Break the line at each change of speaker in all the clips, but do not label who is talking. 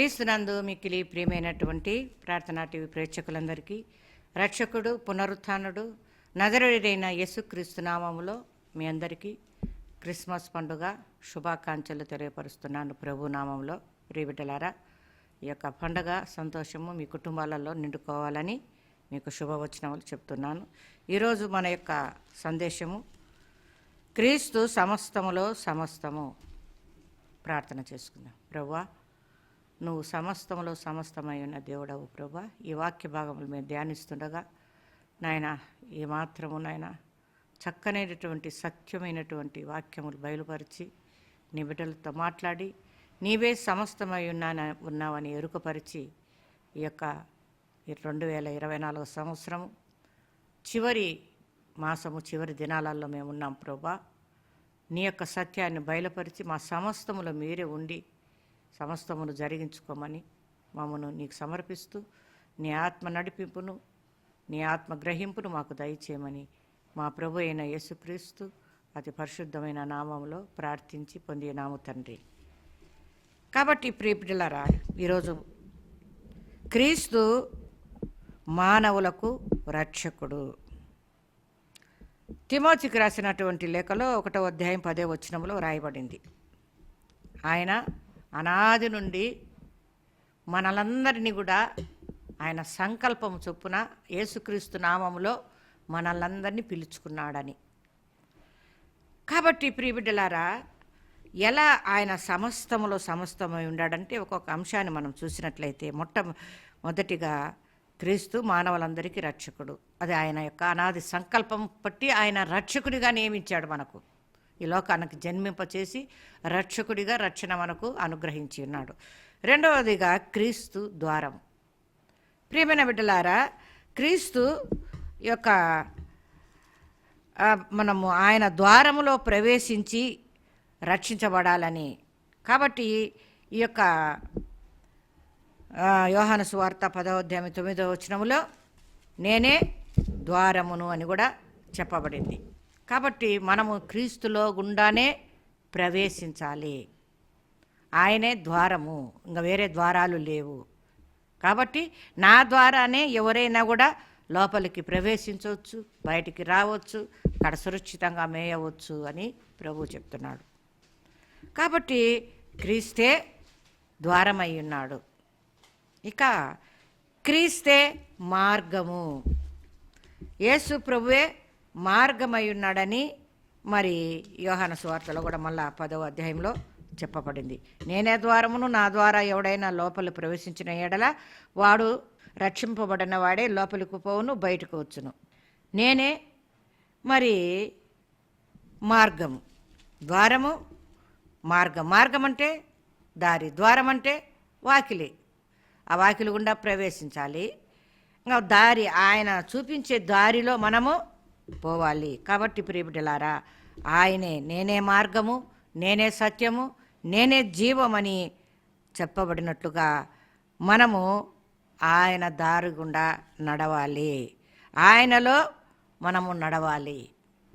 క్రీస్తునందు మిక్కిలి ప్రియమైనటువంటి ప్రార్థనా టీవీ ప్రేక్షకులందరికీ రక్షకుడు పునరుత్నుడు నజరుడైన యేసుక్రీస్తు నామములో మీ అందరికీ క్రిస్మస్ పండుగ శుభాకాంక్షలు తెలియపరుస్తున్నాను ప్రభు నామంలో ప్రియబిడ్డలారా ఈ యొక్క పండుగ సంతోషము మీ కుటుంబాలలో నిండుకోవాలని మీకు శుభవచనములు చెప్తున్నాను. ఈరోజు మన యొక్క సందేశము క్రీస్తు సమస్తములో సమస్తము. ప్రార్థన చేసుకుందాం. ప్రభువా నువ్వు సమస్తములో సమస్తమై ఉన్న దేవుడవు ప్రభా. ఈ వాక్య భాగములు మేము ధ్యానిస్తుండగా నాయన ఈ మాత్రము నాయన చక్కనైనటువంటి సత్యమైనటువంటి వాక్యములు బయలుపరిచి నీ బిడ్డలతో మాట్లాడి నీవే సమస్తమై ఉన్నా ఉన్నావని ఎరుకపరిచి ఈ యొక్క ఈ రెండు వేల ఇరవై నాలుగు సంవత్సరము చివరి మాసము చివరి దినాలలో మేము ఉన్నాం ప్రభా. నీ యొక్క సత్యాన్ని బయలుపరిచి మా సమస్తములో మీరే ఉండి సమస్తమును జరిగించుకోమని మమ్మను నీకు సమర్పిస్తూ నీ ఆత్మ నడిపింపును నీ ఆత్మ గ్రహింపును మాకు దయచేయమని మా ప్రభు అయిన యేసుక్రీస్తు అతి పరిశుద్ధమైన నామంలో ప్రార్థించి పొందే నాము తండ్రి. కాబట్టి ప్రియపిల్లరా ఈరోజు క్రీస్తు మానవులకు రక్షకుడు. తిమోతికి రాసినటువంటి లేఖలో ఒకటో అధ్యాయం పదే వచనంలో రాయబడింది. ఆయన అనాది నుండి మనలందరినీ కూడా ఆయన సంకల్పం చొప్పున యేసుక్రీస్తు నామంలో మనలందరినీ పిలుచుకున్నాడని. కాబట్టి ప్రియబిడ్డలారా ఎలా ఆయన సమస్తములో సమస్తమై ఉన్నాడంటే ఒక్కొక్క అంశాన్ని మనం చూసినట్లయితే మొట్ట మొదటిగా క్రీస్తు మానవులందరికీ రక్షకుడు. అది ఆయన యొక్క అనాది సంకల్పం బట్టి ఆయన రక్షకుడిగా నియమించాడు మనకు. ఈ లోకానికి జన్మింపచేసి రక్షకుడిగా రక్షణ మనకు అనుగ్రహించి ఉన్నాడు. రెండవదిగా క్రీస్తు ద్వారం. ప్రియమైన బిడ్డలారా క్రీస్తు యొక్క మనము ఆయన ద్వారములో ప్రవేశించి రక్షించబడాలని. కాబట్టి ఈ యొక్క యోహాను సువార్త పదవ తొమ్మిదో తొమ్మిదవ వచనములో నేనే ద్వారమును అని కూడా చెప్పబడింది. కాబట్టి మనము క్రీస్తులో గుండానే ప్రవేశించాలి. ఆయనే ద్వారము. ఇంకా వేరే ద్వారాలు లేవు. కాబట్టి నా ద్వారానే ఎవరైనా కూడా లోపలికి ప్రవేశించవచ్చు బయటికి రావచ్చు అక్కడ సురక్షితంగా మేయవచ్చు అని ప్రభు చెప్తున్నాడు. కాబట్టి క్రీస్తే ద్వారమై ఉన్నాడు. ఇక క్రీస్తే మార్గము. యేసు ప్రభువే మార్గమై ఉన్నాడని మరి యోహాన సువార్తలో కూడా మళ్ళా పదవ అధ్యాయంలో చెప్పబడింది. నేనే ద్వారమును నా ద్వారా ఎవడైనా లోపలి ప్రవేశించిన ఎడల వాడు రక్షింపబడిన వాడే లోపలికి పోవును బయటకు వచ్చును. నేనే మరి మార్గము. ద్వారము మార్గం. మార్గం అంటే దారి. ద్వారం అంటే వాకిలి. ఆ వాకిలి గుండా ప్రవేశించాలి. ఇంకా దారి ఆయన చూపించే దారిలో మనము పోవాలి. కాబట్టి ప్రియబిడ్డలారా ఆయనే నేనే మార్గము నేనే సత్యము నేనే జీవమని చెప్పబడినట్లుగా మనము ఆయన దారి గుండా నడవాలి. ఆయనలో మనము నడవాలి.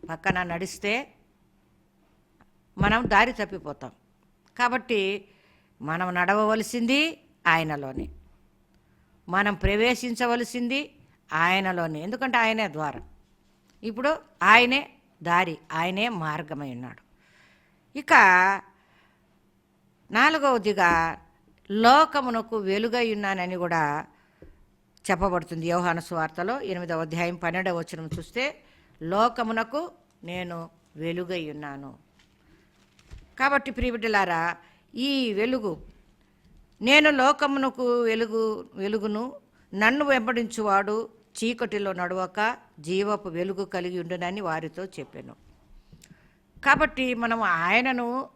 పక్కన నడిస్తే మనం దారి తప్పిపోతాం. కాబట్టి మనం నడవవలసింది ఆయనలోనే. మనం ప్రవేశించవలసింది ఆయనలోనే. ఎందుకంటే ఆయనే ద్వారం. ఇప్పుడు ఆయనే దారి ఆయనే మార్గమై ఉన్నాడు. ఇక నాలుగవదిగా లోకమునకు వెలుగై ఉన్నానని కూడా చెప్పబడుతుంది యోహాను సువార్తలో ఎనిమిదవ అధ్యాయం పన్నెండవ వచనం చూస్తే లోకమునకు నేను వెలుగై ఉన్నాను. కాబట్టి ప్రియబిడ్డలారా ఈ వెలుగు నేను లోకమునకు వెలుగు వెలుగును నన్ను వెంబడించువాడు చీకటిలో నడవక జీవపు వెలుగు కలిగి ఉండునని వారితో చెప్పాను. కాబట్టి మనం ఆయనను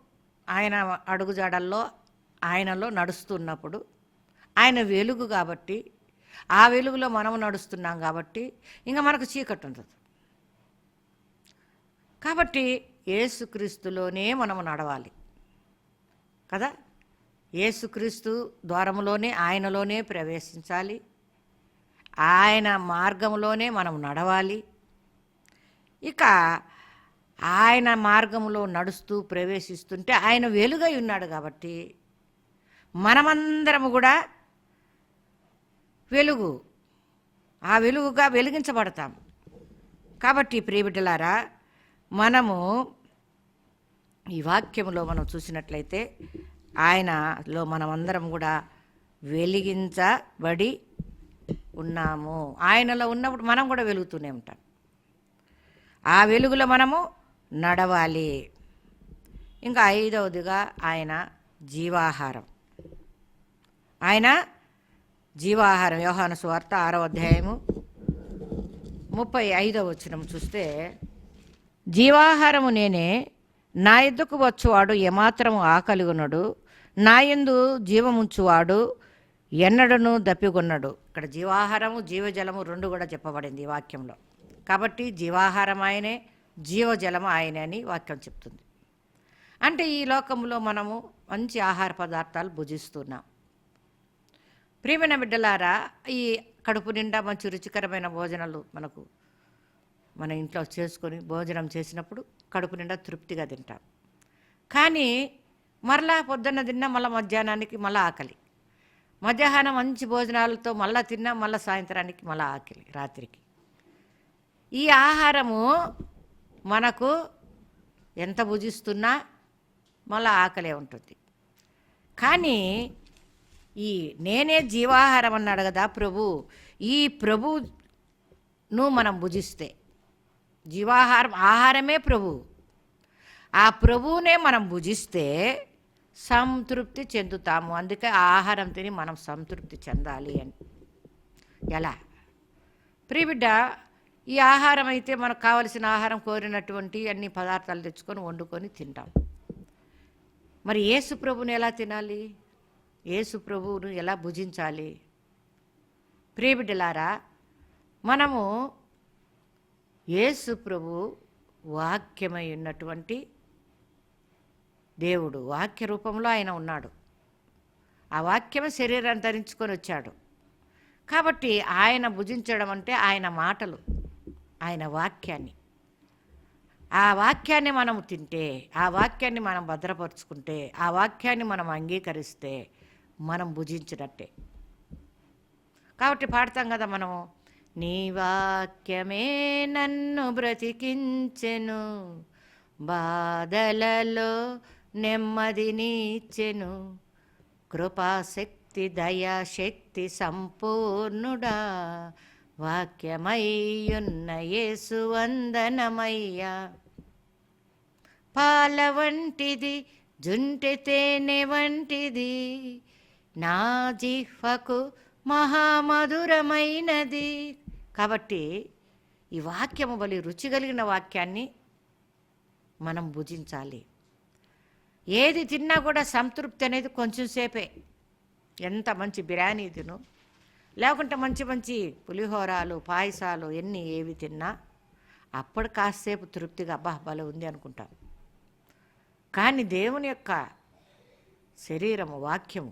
ఆయన అడుగుజాడల్లో ఆయనలో నడుస్తున్నప్పుడు ఆయన వెలుగు కాబట్టి ఆ వెలుగులో మనం నడుస్తున్నాం కాబట్టి ఇంకా మనకు చీకటి ఉండదు. కాబట్టి ఏసుక్రీస్తులోనే మనము నడవాలి. కదా? ఏసుక్రీస్తు ద్వారములోనే ఆయనలోనే ప్రవేశించాలి. ఆయన మార్గంలోనే మనం నడవాలి. ఇక ఆయన మార్గంలో నడుస్తూ ప్రవేశిస్తుంటే ఆయన వెలుగై ఉన్నాడు కాబట్టి మనమందరము కూడా వెలుగు ఆ వెలుగుగా వెలిగించబడతాం. కాబట్టి ప్రియబిడ్డలారా మనము ఈ వాక్యంలో మనం చూసినట్లయితే ఆయనలో మనమందరం కూడా వెలిగించబడి ఉన్నాము. ఆయనలో ఉన్నప్పుడు మనం కూడా వెలుగుతూనే ఉంటాం. ఆ వెలుగులో మనము నడవాలి. ఇంకా ఐదవదిగా ఆయన జీవాహారం. ఆయన జీవాహారం. వ్యవహాన సువార్త ఆరో అధ్యాయము ముప్పై ఐదవ వచనం చూస్తే జీవాహారము నేనే నా ఎద్దుకు వచ్చువాడు ఏమాత్రము ఆకలిగునడు నా యందు జీవముంచువాడు ఎన్నడను దప్పికొన్నడు. ఇక్కడ జీవాహారము జీవజలము రెండు కూడా చెప్పబడింది ఈ వాక్యంలో. కాబట్టి జీవాహారం ఆయనే జీవజలము ఆయనే అని వాక్యం చెప్తుంది. అంటే ఈ లోకంలో మనము మంచి ఆహార పదార్థాలు భుజిస్తున్నాం. ప్రియమైన బిడ్డలారా ఈ కడుపు నిండా మంచి రుచికరమైన భోజనాలు మనకు మన ఇంట్లో చేసుకొని భోజనం చేసినప్పుడు కడుపు నిండా తృప్తిగా తింటాం. కానీ మరలా పొద్దున్న తిన్నా మళ్ళీ మధ్యాహ్నానికి మళ్ళీ ఆకలి. మధ్యాహ్నం మంచి భోజనాలతో మళ్ళీ తిన్నా మళ్ళీ సాయంత్రానికి మళ్ళీ ఆకలి రాత్రికి. ఈ ఆహారము మనకు ఎంత భుజిస్తున్నా మళ్ళీ ఆకలే ఉంటుంది. కానీ ఈ నేనే జీవాహారం అన్నాడు కదా ప్రభు ఈ ప్రభును మనం భుజిస్తే జీవాహారం ఆహారమే ప్రభు. ఆ ప్రభువునే మనం భుజిస్తే సంతృప్తి చెందుతాము. అందుకే ఆ ఆహారం తిని మనం సంతృప్తి చెందాలి అని. ఎలా? ప్రియబిడ్డ ఈ ఆహారం అయితే మనకు కావలసిన ఆహారం కోరినటువంటి అన్ని పదార్థాలు తెచ్చుకొని వండుకొని తింటాం. మరి ఏసుప్రభుని ఎలా తినాలి? యేసు ప్రభువును ఎలా భుజించాలి? ప్రియబిడ్డలారా మనము యేసు ప్రభు వాక్యమై ఉన్నటువంటి దేవుడు వాక్య రూపంలో ఆయన ఉన్నాడు. ఆ వాక్యమే శరీరాన్ని ధరించుకొని వచ్చాడు. కాబట్టి ఆయన భుజించడం అంటే ఆయన మాటలు ఆయన వాక్యాన్ని. ఆ వాక్యాన్ని మనం తింటే ఆ వాక్యాన్ని మనం భద్రపరుచుకుంటే ఆ వాక్యాన్ని మనం అంగీకరిస్తే మనం భుజించినట్టే. కాబట్టి పాడతాం కదా మనము నీ వాక్యమే నన్ను బ్రతికించెను బాధలలో నెమ్మదినిచ్చెను కృపాశక్తి దయాశక్తి సంపూర్ణుడా. వాక్యమయ్యున్న యేసువందనమయ్యా పాల వంటిది జుంటి తేనె వంటిది నా జిహ్వకు మహామధురమైనది. కాబట్టి ఈ వాక్యము బలి రుచి కలిగిన వాక్యాన్ని మనం భుజించాలి. ఏది తిన్నా కూడా సంతృప్తి అనేది కొంచెం సేపే. ఎంత మంచి బిర్యానీ తిను. లేకుంటే మంచి మంచి పులిహోరాలు పాయసాలు ఎన్ని ఏవి తిన్నా అప్పుడు కాసేపు తృప్తిగా అబ్బా భలే ఉంది అనుకుంటాం కానీ దేవుని యొక్క శరీరము వాక్యము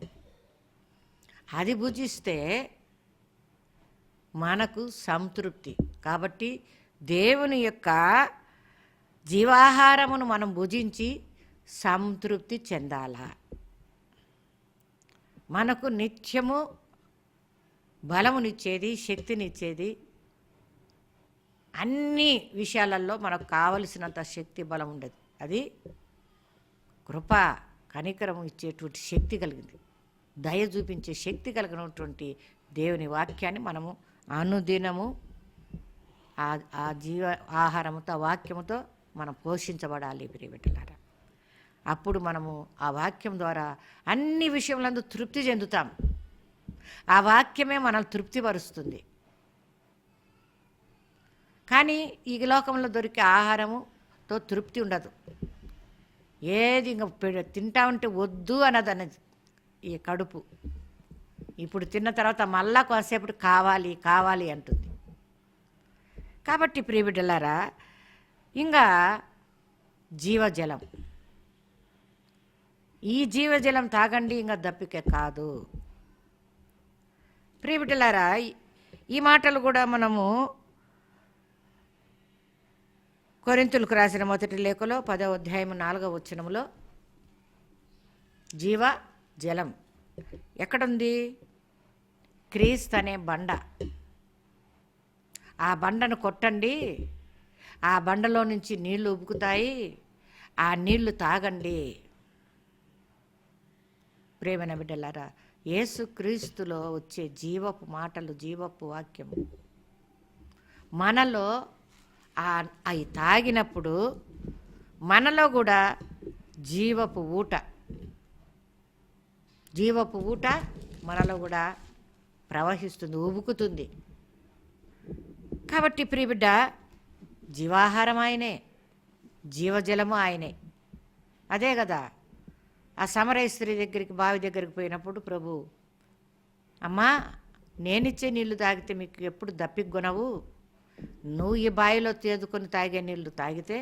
అది భుజిస్తే మనకు సంతృప్తి. కాబట్టి దేవుని యొక్క జీవాహారమును మనం భుజించి సంతృప్తి చెందాలా? మనకు నిత్యము బలమునిచ్చేది శక్తినిచ్చేది అన్ని విషయాలలో మనకు కావలసినంత శక్తి బలం ఉండదు. అది కృప కనికరం ఇచ్చేటువంటి శక్తి కలిగింది. దయ చూపించే శక్తి కలిగినటువంటి దేవుని వాక్యాన్ని మనము అనుదినము ఆ ఆ జీవ ఆహారముతో ఆ వాక్యముతో మనం పోషించబడాలి ప్రియబిడ్డలారా అప్పుడు మనము ఆ వాక్యం ద్వారా అన్ని విషయములందు తృప్తి చెందుతాం. ఆ వాక్యమే మనల్ని తృప్తిపరుస్తుంది. కానీ ఈ లోకంలో దొరికే ఆహారముతో తృప్తి ఉండదు. ఏది ఇంకా పె- తింటా ఉంటే వద్దు అన్నది అనేది ఈ కడుపు. ఇప్పుడు తిన్న తర్వాత మళ్ళా కొంతసేపు కావాలి కావాలి అంటుంది. కాబట్టి ప్రియబిడ్డలారా ఇంకా జీవజలం. ఈ జీవజలం తాగండి ఇంకా దప్పిక కాదు. ప్రియబిడ్డలారా ఈ- ఈ మాటలు కూడా మనము కొరింతులకు రాసిన మొదటి లేఖలో పదవ అధ్యాయం నాలుగవ వచ్చినములో జీవ జలం ఎక్కడుంది? క్రీస్తు అనే బండ. ఆ బండను కొట్టండి ఆ బండలో నుంచి నీళ్ళు ఉబుకుతాయి ఆ నీళ్ళు తాగండి. ప్రేమైన బిడ్డలారా ఏసుక్రీస్తులో వచ్చే జీవపు మాటలు జీవపు వాక్యం మనలో ఆ అవి తాగినప్పుడు మనలో కూడా జీవపు ఊట జీవపు ఊట మనలో కూడా ప్రవహిస్తుంది ఉబుకుతుంది కాబట్టి ప్రియబిడ్డ జీవాహారం ఆయనే జీవజలము ఆయనే. అదే కదా ఆ సమరేశ్వరి దగ్గరికి బావి దగ్గరికి పోయినప్పుడు ప్రభు అమ్మా నేనిచ్చే నీళ్ళు తాగితే మీకు ఎప్పుడు దప్పిగొనవు నువ్వు ఈ బావిలో తేదుకొని తాగే నీళ్ళు తాగితే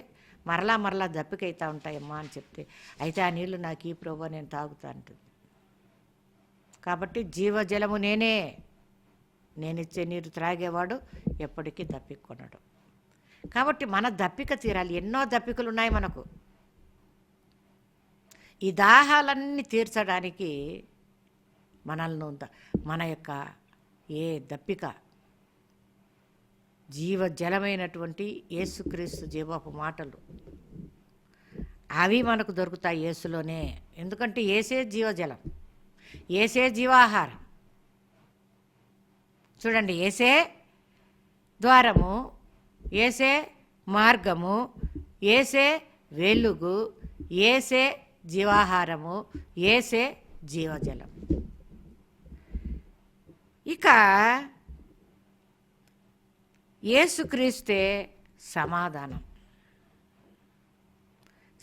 మరలా మరలా దప్పికైతా ఉంటాయమ్మా అని చెప్తే అయితే ఆ నీళ్ళు నాకు ఈ ప్రభు నేను తాగుతా అంటుంది. కాబట్టి జీవజలము నేనే. నేనిచ్చే నీరు త్రాగేవాడు ఎప్పటికీ దప్పికొనడు కాబట్టి మన దప్పిక తీరాలి. ఎన్నో దప్పికలు ఉన్నాయి మనకు. ఈ దాహాలన్నీ తీర్చడానికి మనల్ని మన యొక్క ఏ దప్పిక జీవ జలమైనటువంటి యేసుక్రీస్తు జీవపు మాటలు. అవి మనకు దొరుకుతాయి యేసులోనే. ఎందుకంటే ఏసే జీవజలం ఏసే జీవాహారం. చూడండి ఏసే ద్వారము ఏసే మార్గము ఏసే వెలుగు ఏసే జీవాహారము ఏసే జీవజలం. ఇక ఏసుక్రీస్తే సమాధానం.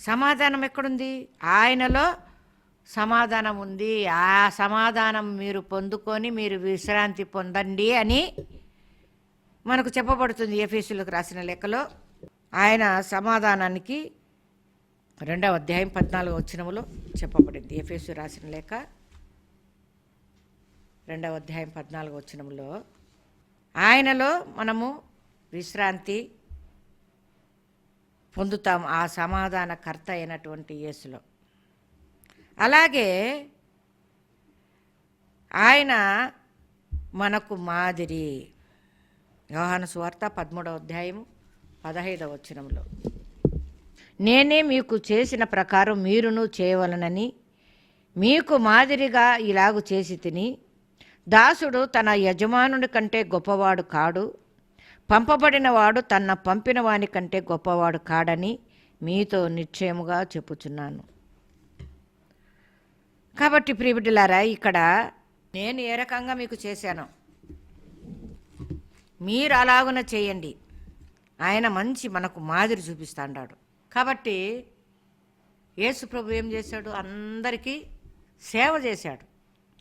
సమాధానం ఎక్కడుంది? ఆయనలో సమాధానం ఉంది. ఆ సమాధానం మీరు పొందుకొని మీరు విశ్రాంతి పొందండి అని మనకు చెప్పబడుతుంది ఎఫీసులకు రాసిన లెక్కలో. ఆయన సమాధానానికి రెండవ అధ్యాయం పద్నాలుగు వచ్చినములో చెప్పబడింది. ఎఫీసు రాసిన లేఖ రెండవ అధ్యాయం పద్నాలుగు వచ్చినములో ఆయనలో మనము విశ్రాంతి పొందుతాం ఆ సమాధానకర్త అయినటువంటి యేసులో. అలాగే ఆయన మనకు మాదిరి. యోహాను సువార్త పదమూడవ అధ్యాయము పదహైదవ వచనంలో నేనే మీకు చేసిన ప్రకారం మీరును చేయవలనని మీకు మాదిరిగా ఇలాగు చేసి తిని దాసుడు తన యజమానుడి కంటే గొప్పవాడు కాడు పంపబడినవాడు తన పంపిన వాని కంటే గొప్పవాడు కాడని మీతో నిశ్చయముగా చెప్పుచున్నాను. కాబట్టి ప్రియబిడ్డలారా ఇక్కడ నేను ఏ రకంగా మీకు చేశాను మీరు అలాగున చేయండి. ఆయన మంచి మనకు మాదిరి చూపిస్తాడాడు. కాబట్టి యేసుప్రభు ఏం చేశాడు? అందరికీ సేవ చేశాడు.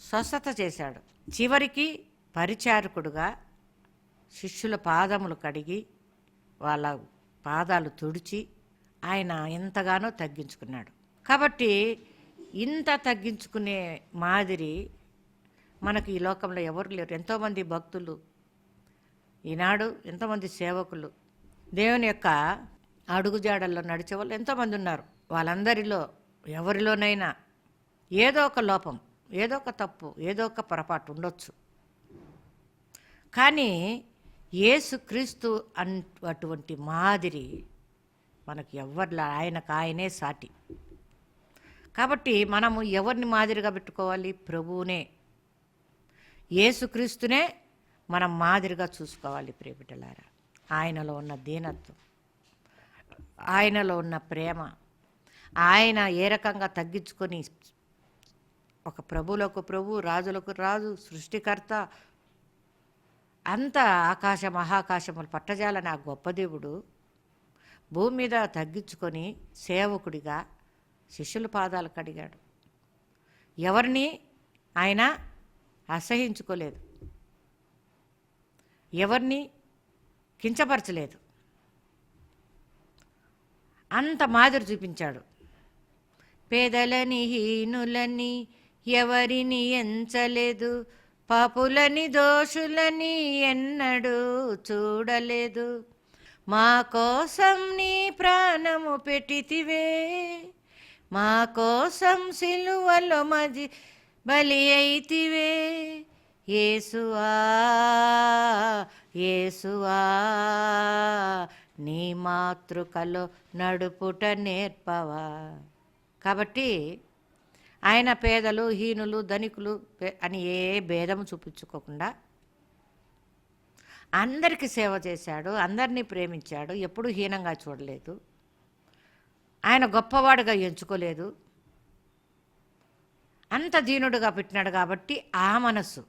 స్వస్థత చేశాడు. చివరికి పరిచారకుడుగా శిష్యుల పాదములు కడిగి వాళ్ళ పాదాలు తుడిచి ఆయన ఎంతగానో తగ్గించుకున్నాడు. కాబట్టి ఇంత తగ్గించుకునే మాదిరి మనకు ఈ లోకంలో ఎవరు లేరు. ఎంతోమంది భక్తులు ఈనాడు ఎంతోమంది సేవకులు. దేవుని యొక్క అడుగుజాడల్లో నడిచే వాళ్ళు ఎంతోమంది ఉన్నారు వాళ్ళందరిలో ఎవరిలోనైనా ఏదో ఒక లోపం ఏదో ఒక తప్పు ఏదో ఒక పొరపాటు ఉండొచ్చు. కానీ ఏసుక్రీస్తు అన్ అటువంటి మాదిరి మనకు ఎవరిలా ఆయనకు ఆయనే సాటి. కాబట్టి మనము ఎవరిని మాదిరిగా పెట్టుకోవాలి? ప్రభువునే. ఏసుక్రీస్తునే మనం మాదిరిగా చూసుకోవాలి ప్రియబిడ్డలారా. ఆయనలో ఉన్న దీనత్వం. ఆయనలో ఉన్న ప్రేమ. ఆయన ఏ రకంగా తగ్గించుకొని ఒక ప్రభులకు ప్రభు రాజులకు రాజు సృష్టికర్త అంత ఆకాశ మహాకాశములు పట్టజాలని ఆ గొప్ప దేవుడు భూమి మీద తగ్గించుకొని సేవకుడిగా శిష్యుల పాదాలు కడిగాడు. ఎవరిని ఆయన అసహించుకోలేదు. ఎవరిని కించపరచలేదు. అంత మాదిరి చూపించాడు. పేదలని హీనులని ఎవరిని ఎంచలేదు పాపులని దోషులని ఎన్నడూ చూడలేదు. మా కోసం నీ ప్రాణము పెట్టితివే మా కోసం సిలువలో మది బలి అయితివే. ఏసువా ఏసువా నీ మాతృకలో నడుపుట నేర్పవా. కాబట్టి ఆయన పేదలు హీనులు ధనికులు అని ఏ భేదము చూపించుకోకుండా అందరికీ సేవ చేశాడు అందరినీ ప్రేమించాడు ఎప్పుడూ హీనంగా చూడలేదు. ఆయన గొప్పవాడుగా ఎంచుకోలేదు. అంత దీనుడుగా పెట్టినాడు కాబట్టి ఆ మనస్సు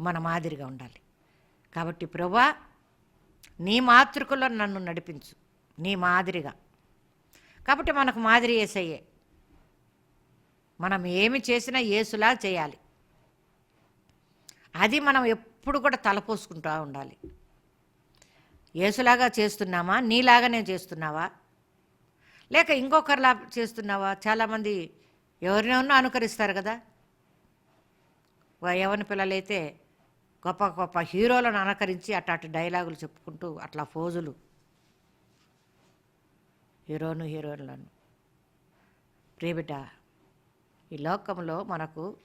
మన మాదిరిగా ఉండాలి. కాబట్టి ప్రభా నీ మాతృకలో నన్ను నడిపించు. నీ మాదిరిగా. కాబట్టి మనకు మాదిరి ఏసయ్యే. మనం ఏమి చేసినా ఏసులా చేయాలి. అది మనం ఎప్పుడు కూడా తలపోసుకుంటూ ఉండాలి. ఏసులాగా చేస్తున్నామా? నీలాగానే చేస్తున్నావా? లేక ఇంకొకరిలా చేస్తున్నావా? చాలామంది ఎవరినైనా అనుకరిస్తారు కదా? ఎవరిని పిల్లలైతే గొప్ప గొప్ప హీరోలను అనుకరించి అటు డైలాగులు చెప్పుకుంటూ అట్లా ఫోజులు. హీరోను హీరోయిన్లను. ప్రియబిడ్డ ఈ లోకంలో మనకు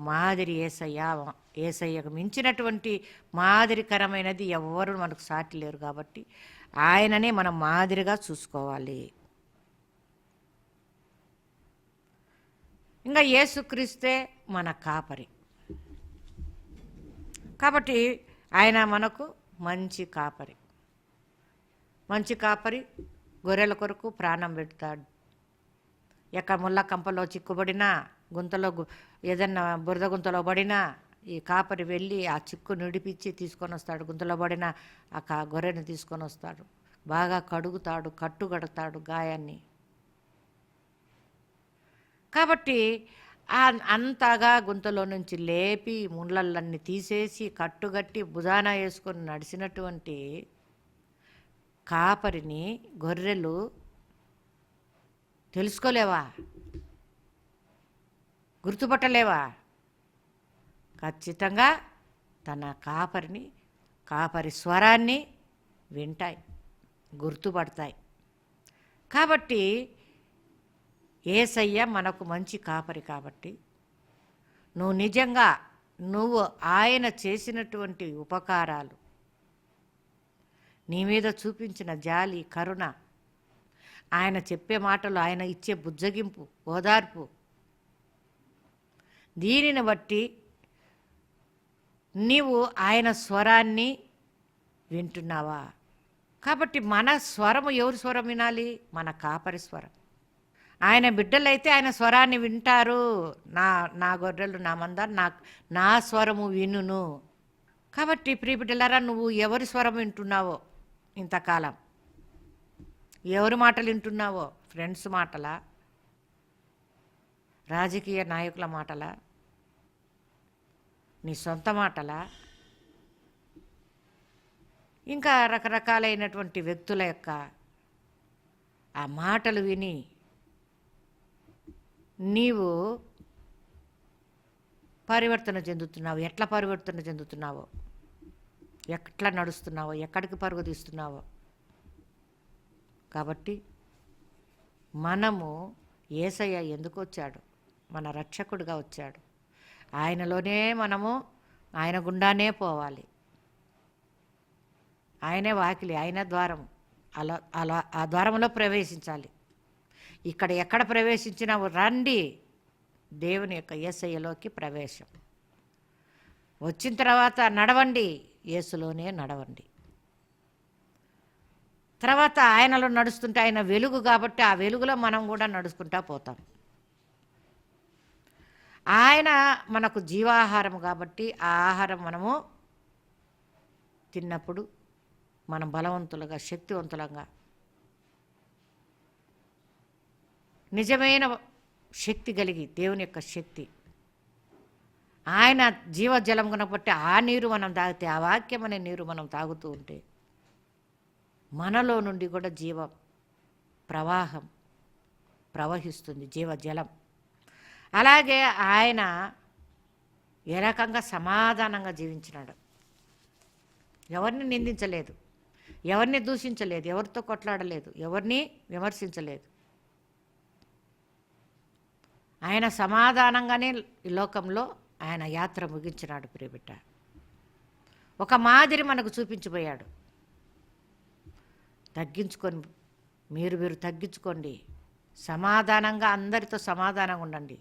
మాదిరి ఏసయ్య ఏసయ్యకు మించినటువంటి మాదిరికరమైనది ఎవ్వరు మనకు సాటి లేరు కాబట్టి ఆయననే మనం మాదిరిగా చూసుకోవాలి. ఇంకా యేసుక్రీస్తే మన కాపరి. కాబట్టి ఆయన మనకు మంచి కాపరి. మంచి కాపరి గొర్రెల కొరకు ప్రాణం పెడతాడు. ఎక్కడ ముళ్ళ కంపలో చిక్కుబడినా గుంతలో ఏదన్నా బురద గుంతలో పడినా ఈ కాపరి వెళ్ళి ఆ చిక్కు నిడిపించి తీసుకొని వస్తాడు. గుంతలో పడిన ఆ కా గొర్రెని తీసుకొని వస్తాడు. బాగా కడుగుతాడు కట్టు కడతాడు గాయాన్ని. కాబట్టి అంతగా గుంతలో నుంచి లేపి ముండ్లన్నీ తీసేసి కట్టుగట్టి భుజాన వేసుకొని నడిచినటువంటి కాపరిని గొర్రెలు తెలుసుకోలేవా? గుర్తుపట్టలేవా? ఖచ్చితంగా తన కాపరిని కాపరి స్వరాన్ని వింటాయి గుర్తుపడతాయి. కాబట్టి ఏసయ్య మనకు మంచి కాపరి కాబట్టి. నువ్వు నిజంగా నువ్వు ఆయన చేసినటువంటి ఉపకారాలు. నీ మీద చూపించిన జాలి కరుణ. ఆయన చెప్పే మాటలు ఆయన ఇచ్చే బుజ్జగింపు ఓదార్పు. దీనిని బట్టి నీవు ఆయన స్వరాన్ని వింటున్నావా? కాబట్టి మన స్వరము ఎవరి స్వరం వినాలి? మన కాపరి స్వరం. ఆయన బిడ్డలైతే ఆయన స్వరాన్ని వింటారు. నా నా గొర్రెలు నా మందారు నా నా స్వరము వినును. కాబట్టి ప్రియ బిడ్డలారా నువ్వు ఎవరి స్వరం వింటున్నావో ఇంతకాలం? ఎవరి మాటలు వింటున్నావో? ఫ్రెండ్స్ మాటలా? రాజకీయ నాయకుల మాటలా? నీ సొంత మాటలా? ఇంకా రకరకాలైనటువంటి వ్యక్తుల యొక్క ఆ మాటలు విని నీవు పరివర్తన చెందుతున్నావు. ఎట్లా పరివర్తన చెందుతున్నావో? ఎట్లా నడుస్తున్నావో? ఎక్కడికి పరుగు తీస్తున్నావో కాబట్టి మనము ఏసయ్య ఎందుకు వచ్చాడు? మన రక్షకుడిగా వచ్చాడు. ఆయనలోనే మనము ఆయన గుండానే పోవాలి. ఆయనే వాకిలి ఆయన ద్వారం అలా అలా ఆ ద్వారంలో ప్రవేశించాలి. ఇక్కడ ఎక్కడ ప్రవేశించినా రండి. దేవుని యొక్క ఏసయ్యలోకి ప్రవేశం. వచ్చిన తర్వాత నడవండి. యేసులోనే నడవండి. తర్వాత ఆయనలో నడుస్తుంటే ఆయన వెలుగు కాబట్టి ఆ వెలుగులో మనం కూడా నడుచుకుంటా పోతాం. ఆయన మనకు జీవాహారం కాబట్టి ఆ ఆహారం మనము తిన్నప్పుడు మనం బలవంతులుగా శక్తివంతులంగా నిజమైన శక్తి కలిగి దేవుని యొక్క శక్తి. ఆయన జీవజలం కనబట్టి ఆ నీరు మనం తాగితే ఆ వాక్యం అనే నీరు మనం తాగుతూ ఉంటే మనలో నుండి కూడా జీవ ప్రవాహం ప్రవహిస్తుంది జీవజలం. అలాగే ఆయన ఏ రకంగా సమాధానంగా జీవించినాడు? ఎవరిని నిందించలేదు? ఎవరిని దూషించలేదు? ఎవరితో కొట్లాడలేదు? ఎవరిని విమర్శించలేదు? ఆయన సమాధానంగానే ఈ లోకంలో ఆయన యాత్ర ముగించినాడు ప్రియబిడ్డ. ఒక మాదిరి మనకు చూపించిపోయాడు. తగ్గించుకొని మీరు మీరు తగ్గించుకోండి. సమాధానంగా అందరితో సమాధానంగా ఉండండి.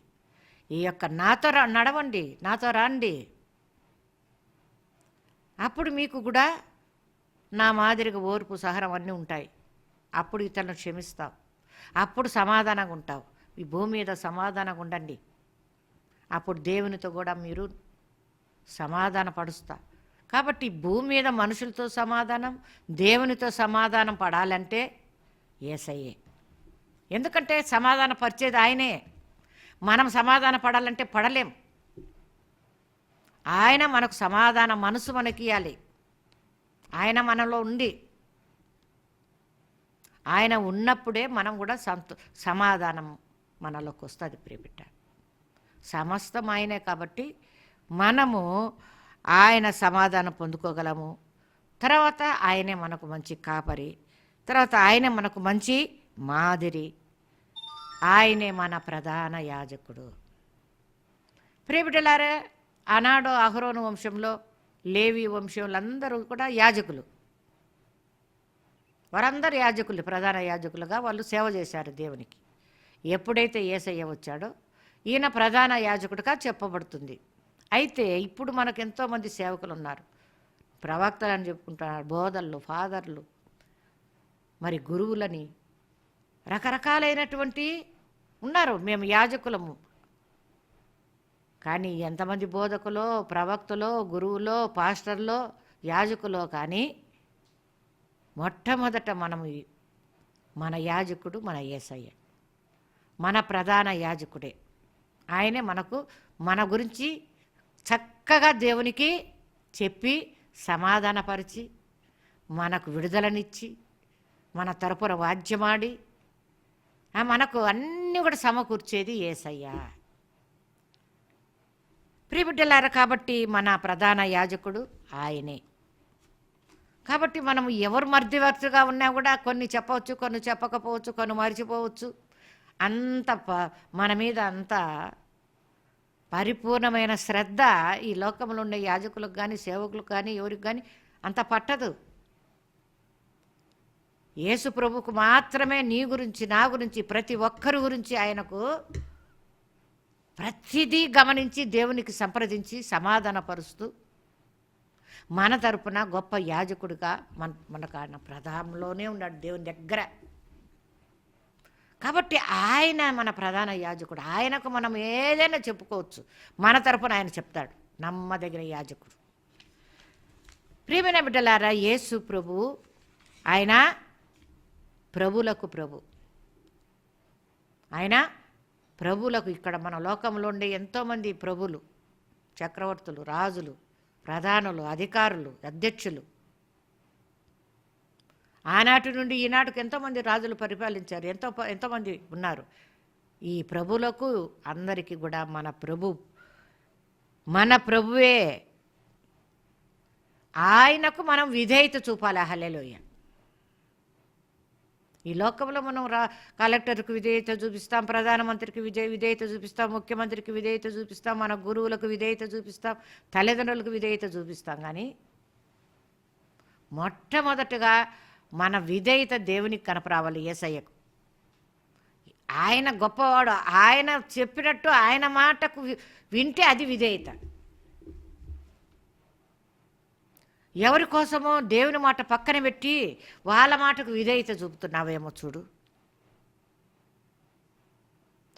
ఈ యొక్క నాతో నడవండి నాతో రండి. అప్పుడు మీకు కూడా నా మాదిరిగా ఓర్పు సహనం అన్నీ ఉంటాయి. అప్పుడు ఇతరులను క్షమిస్తావు. అప్పుడు సమాధానంగా ఉంటావు. ఈ భూమి మీద సమాధానంగా ఉండండి. అప్పుడు దేవునితో కూడా మీరు సమాధాన పడుస్తా కాబట్టి భూమి మీద మనుషులతో సమాధానం దేవునితో సమాధానం పడాలంటే ఏసయ్యే. ఎందుకంటే సమాధాన పరిచేది ఆయనే. మనం సమాధాన పడాలంటే పడలేం. ఆయన మనకు సమాధాన మనసు మనకి ఇవ్వాలి ఆయన మనలో ఉండి ఆయన ఉన్నప్పుడే మనం కూడా సంతో సమాధానం మనలోకి వస్తుంది ప్రియబిడ్డ. సమస్తం ఆయనే కాబట్టి మనము ఆయన సమాధానం పొందుకోగలము. తర్వాత ఆయనే మనకు మంచి కాపరి. తర్వాత ఆయనే మనకు మంచి మాదిరి. ఆయనే మన ప్రధాన యాజకుడు. ప్రియబిడ్డలారే ఆనాడు అహరోను వంశంలో లేవి వంశంలో అందరూ కూడా యాజకులు. వారందరూ యాజకులు ప్రధాన యాజకులుగా వాళ్ళు సేవ చేశారు దేవునికి. ఎప్పుడైతే ఏసయ్య వచ్చాడో ఈయన ప్రధాన యాజకుడిగా చెప్పబడుతుంది. అయితే ఇప్పుడు మనకు ఎంతోమంది సేవకులు ఉన్నారు ప్రవక్తలు అని చెప్పుకుంటున్నారు బోధర్లు ఫాదర్లు మరి గురువులని రకరకాలైనటువంటి ఉన్నారు. మేము యాజకులము. కానీ ఎంతమంది బోధకులో ప్రవక్తలో గురువులో పాస్టర్లో యాజకులో కానీ మొట్టమొదట మనం మన యాజకుడు మన యేసయ్య మన ప్రధాన యాజకుడే. ఆయనే మనకు మన గురించి చక్కగా దేవునికి చెప్పి సమాధానపరిచి మనకు విడుదలనిచ్చి మన తరపున వాద్యమాడి మనకు అన్నీ కూడా సమకూర్చేది ఏసయ్యా. ప్రియబిడ్డలారా కాబట్టి మన ప్రధాన యాజకుడు ఆయనే. కాబట్టి మనం ఎవరు మధ్యవర్తిగా ఉన్నా కూడా కొన్ని చెప్పవచ్చు కొన్ని చెప్పకపోవచ్చు కొన్ని మర్చిపోవచ్చు. అంత ప- మన మీద అంత పరిపూర్ణమైన శ్రద్ధ ఈ లోకంలో ఉండే యాజకులకు కానీ సేవకులకు కానీ ఎవరికి కానీ అంత పట్టదు. యేసు ప్రభుకు మాత్రమే నీ గురించి నా గురించి ప్రతి ఒక్కరి గురించి ఆయనకు ప్రతిదీ గమనించి దేవునికి సంప్రదించి సమాధానపరుస్తూ మన తరపున గొప్ప యాజకుడిగా మన మనకు ఆయన ప్రధానంలోనే ఉన్నాడు దేవుని దగ్గర. కాబట్టి ఆయన మన ప్రధాన యాజకుడు. ఆయనకు మనం ఏదైనా చెప్పుకోవచ్చు. మన తరపున ఆయన చెప్తాడు. నమ్మదగిన యాజకుడు. ప్రియమైన బిడ్డలారా యేసు ప్రభు ఆయన ప్రభులకు ప్రభు. ఆయన ప్రభులకు ఇక్కడ మన లోకంలో ఉండే ఎంతోమంది ప్రభులు చక్రవర్తులు రాజులు ప్రధానులు అధికారులు అధ్యక్షులు ఆనాటి నుండి ఈనాటికి ఎంతోమంది రాజులు పరిపాలించారు ఎంతో ఎంతోమంది ఉన్నారు. ఈ ప్రభులకు అందరికీ కూడా మన ప్రభు మన ప్రభువే. ఆయనకు మనం విధేయత చూపాలి. హలేలోయ ఈ లోకంలో మనం రా కలెక్టర్కి విధేయత చూపిస్తాం ప్రధానమంత్రికి విజయ విధేయత చూపిస్తాం ముఖ్యమంత్రికి విధేయత చూపిస్తాం మన గురువులకు విధేయత చూపిస్తాం తల్లిదండ్రులకు విధేయత చూపిస్తాం. కానీ మొట్టమొదటగా మన విధేయత దేవునికి కనపరావాలి ఏసయ్యకు. ఆయన గొప్పవాడు ఆయన చెప్పినట్టు ఆయన మాటకు వింటే అది విధేయత. ఎవరి కోసమో దేవుని మాట పక్కన పెట్టి వాళ్ళ మాటకు విధేయత చూపుతున్నావేమో చూడు.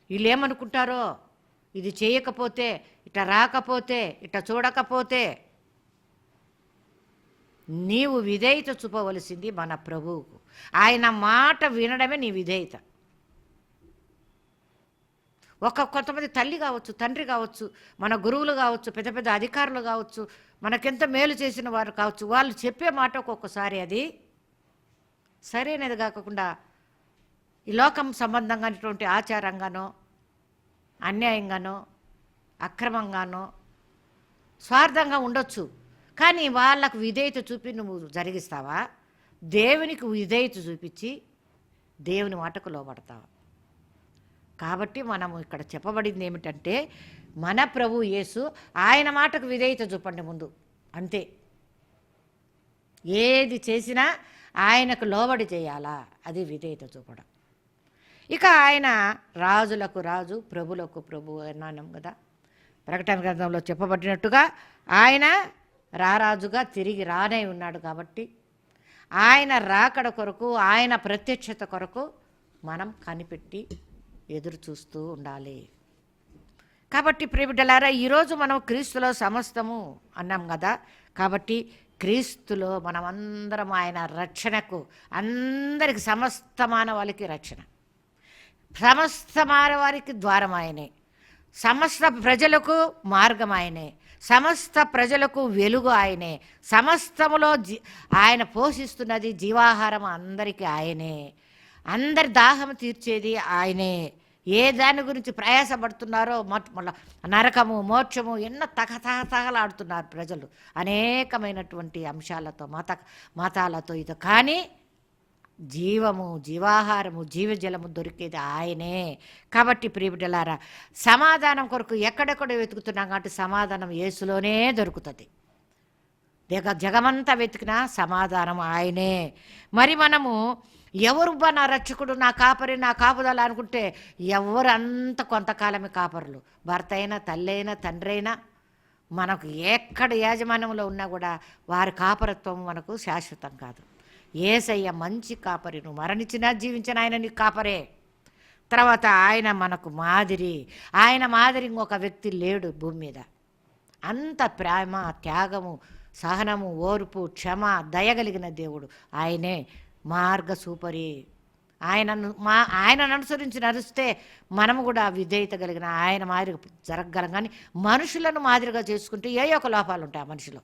వీళ్ళు ఏమనుకుంటారో ఇది చేయకపోతే ఇట రాకపోతే ఇట చూడకపోతే నీవు విధేయత చూపవలసింది మన ప్రభువుకు. ఆయన మాట వినడమే నీ విధేయత. ఒక కొంతమంది తల్లి కావచ్చు తండ్రి కావచ్చు మన గురువులు కావచ్చు పెద్ద పెద్ద అధికారులు కావచ్చు మనకెంత మేలు చేసిన వారు కావచ్చు వాళ్ళు చెప్పే మాట ఒక్కొక్కసారి అది సరైనది కాకుండా ఈ లోకం సంబంధంగానటువంటి ఆచారంగానో అన్యాయంగానో అక్రమంగానో స్వార్థంగా ఉండొచ్చు. కానీ వాళ్ళకు విధేయత చూపి నువ్వు జరిగిస్తావా? దేవునికి విధేయత చూపించి దేవుని మాటకు లోబడతావా? కాబట్టి మనము ఇక్కడ చెప్పబడింది ఏమిటంటే మన ప్రభు యేసు ఆయన మాటకు విధేయత చూపండి ముందు. అంతే. ఏది చేసినా ఆయనకు లోబడి చేయాలా? అది విధేయత చూపడం. ఇక ఆయన రాజులకు రాజు ప్రభులకు ప్రభు అన్నాం కదా. ప్రకటన గ్రంథంలో చెప్పబడినట్టుగా ఆయన రారాజుగా తిరిగి రానే ఉన్నాడు కాబట్టి ఆయన రాకడ కొరకు ఆయన ప్రత్యక్షత కొరకు మనం కనిపెట్టి ఎదురు చూస్తూ ఉండాలి. కాబట్టి ప్రియబిడ్డలారా ఈరోజు మనం క్రీస్తులో సమస్తము అన్నాం కదా. కాబట్టి క్రీస్తులో మనమందరం ఆయన రక్షణకు అందరికి సమస్త మానవాళికి రక్షణ. సమస్త మానవారికి ద్వారం ఆయనే. సమస్త ప్రజలకు మార్గం ఆయనే. సమస్త ప్రజలకు వెలుగు ఆయనే. సమస్తములో జీ ఆయన పోషిస్తున్నది జీవాహారం అందరికీ ఆయనే. అందరి దాహం తీర్చేది ఆయనే. ఏ దాని గురించి ప్రయాసపడుతున్నారో మళ్ళా నరకము మోక్షము ఎన్నో తగతగతగలాడుతున్నారు ప్రజలు అనేకమైనటువంటి అంశాలతో మత మతాలతో ఇది. కానీ జీవము జీవాహారము జీవజలము దొరికేది ఆయనే. కాబట్టి ప్రియబిడ్డలారా సమాధానం కొరకు ఎక్కడెక్కడ వెతుకుతున్నాం కాబట్టి సమాధానం యేసులోనే దొరుకుతుంది. జగ జగమంతా వెతికినా సమాధానం ఆయనే. మరి మనము ఎవరు నా రక్షకుడు నా కాపరి నా కాపుదల అనుకుంటే ఎవరు అంత కొంతకాలమే కాపరులు. భర్త అయినా తల్లి అయినా తండ్రి అయినా మనకు ఎక్కడ యాజమాన్యంలో ఉన్నా కూడా వారి కాపరత్వం మనకు శాశ్వతం కాదు. ఏసయ్య మంచి కాపరి. నువ్వు మరణించినా జీవించిన ఆయన నీకు కాపరే. తర్వాత ఆయన మనకు మాదిరి. ఆయన మాదిరి ఇంకొక వ్యక్తి లేడు భూమి మీద. అంత ప్రేమ త్యాగము సహనము ఓర్పు క్షమ దయగలిగిన దేవుడు ఆయనే. మార్గ సూపరి ఆయనను మా ఆయనను అనుసరించి నడిస్తే మనము కూడా విధేయత కలిగిన ఆయన మాదిరిగా జరగగలం. కానీ మనుషులను మాదిరిగా చేసుకుంటే ఏ ఒక లోపాలు ఉంటాయి ఆ మనిషిలో?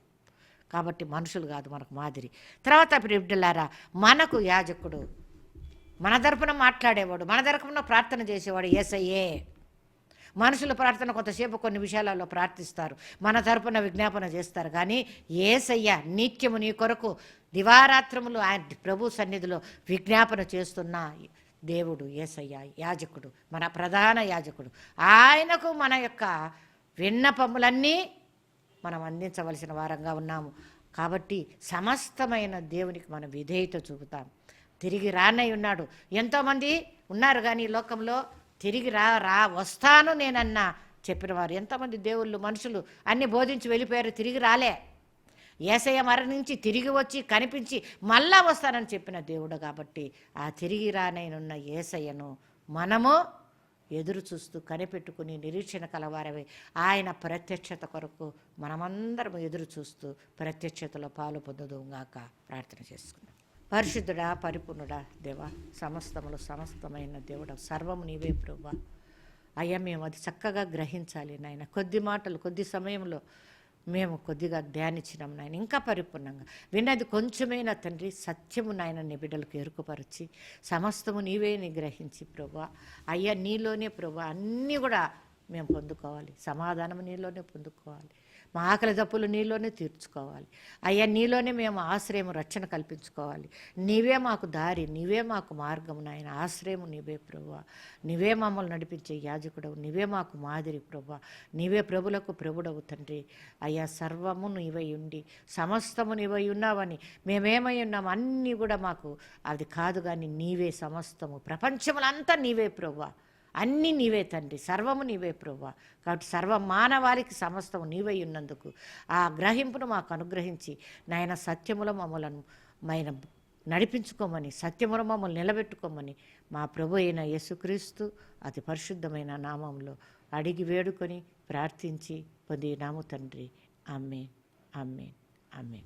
కాబట్టి మనుషులు కాదు మనకు మాదిరి. తర్వాత బిడ్డలారా మనకు యాజకుడు. మన తరపున మాట్లాడేవాడు మన తరపున ప్రార్థన చేసేవాడు ఏసయ్యే. మనుషుల ప్రార్థన కొంతసేపు కొన్ని విషయాలలో ప్రార్థిస్తారు. మన తరపున విజ్ఞాపన చేస్తారు. కానీ ఏసయ్య నిత్యము నీ కొరకు దివారాత్రములు ఆయన ప్రభు సన్నిధిలో విజ్ఞాపన చేస్తున్న దేవుడు ఏసయ్య యాజకుడు మన ప్రధాన యాజకుడు. ఆయనకు మన యొక్క విన్నపములన్నీ మనం అందించవలసిన వారంగా ఉన్నాము. కాబట్టి సమస్తమైన దేవునికి మనం విధేయత చూపుతాం. తిరిగి రానై ఉన్నాడు. ఎంతోమంది ఉన్నారు కానీ ఈ లోకంలో తిరిగి రా రా వస్తాను నేనన్నా చెప్పిన వారు. ఎంతమంది దేవుళ్ళు మనుషులు అన్ని బోధించి వెళ్ళిపోయారు తిరిగి రాలే. ఏసయ్య మరణించి తిరిగి వచ్చి కనిపించి మళ్ళా వస్తానని చెప్పిన దేవుడు కాబట్టి ఆ తిరిగి రానైనున్న ఏసయ్యను మనము ఎదురు చూస్తూ కనిపెట్టుకుని నిరీక్షణ కలవారవి. ఆయన ప్రత్యక్షత కొరకు మనమందరం ఎదురు చూస్తూ ప్రత్యక్షతలో పాలు పొందుదుగాక ప్రార్థన చేసుకున్నాం పరిశుద్ధుడా పరిపూర్ణుడా దేవా సమస్తములు సమస్తమైన దేవుడ సర్వము నీవే ప్రభా. అయ్యా మేము అది చక్కగా గ్రహించాలి నాయన. కొద్ది మాటలు కొద్ది సమయంలో మేము కొద్దిగా ధ్యానించినాం నాయన. ఇంకా పరిపూర్ణంగా. విన్నది కొంచెమైనా తండ్రి సత్యము నాయన నీ బిడ్డలకు ఎరుకుపరిచి సమస్తము నీవే నిగ్రహించి ప్రభా. అయ్యా నీలోనే ప్రభా. అన్నీ కూడా మేము పొందుకోవాలి. సమాధానము నీలోనే పొందుకోవాలి. మా ఆకలి తప్పులు నీలోనే తీర్చుకోవాలి. అయ్యా నీలోనే మేము ఆశ్రయం రక్షణ కల్పించుకోవాలి. నీవే మాకు దారి నీవే మాకు మార్గం నాయన. ఆశ్రయం నీవే ప్రభు నీవే మమ్మల్ని నడిపించే యాజకుడవు. నీవే మాకు మాదిరి ప్రభు నీవే ప్రభులకు ప్రభుడవు తండ్రి. అయ్యా సర్వము నీవై ఉండి సమస్తము నీవై ఉన్నావని మేమేమై ఉన్నాం అన్నీ కూడా మాకు అది కాదు కానీ నీవే సమస్తము. ప్రపంచములంతా నీవే ప్రభు అన్నీ నీవే తండ్రి సర్వము నీవే ప్రభా కాబట్టి సర్వ మానవాళికి సమస్తం నీవై ఉన్నందుకు ఆ గ్రహింపును మాకు అనుగ్రహించి నాయన సత్యముల మమ్మలను మైన నడిపించుకోమని సత్యముల మమ్మల్ని నిలబెట్టుకోమని మా ప్రభు అయిన యేసుక్రీస్తు అతి పరిశుద్ధమైన నామంలో అడిగి వేడుకొని ప్రార్థించి పొంది నాము తండ్రి. అమ్మే అమ్మే అమ్మే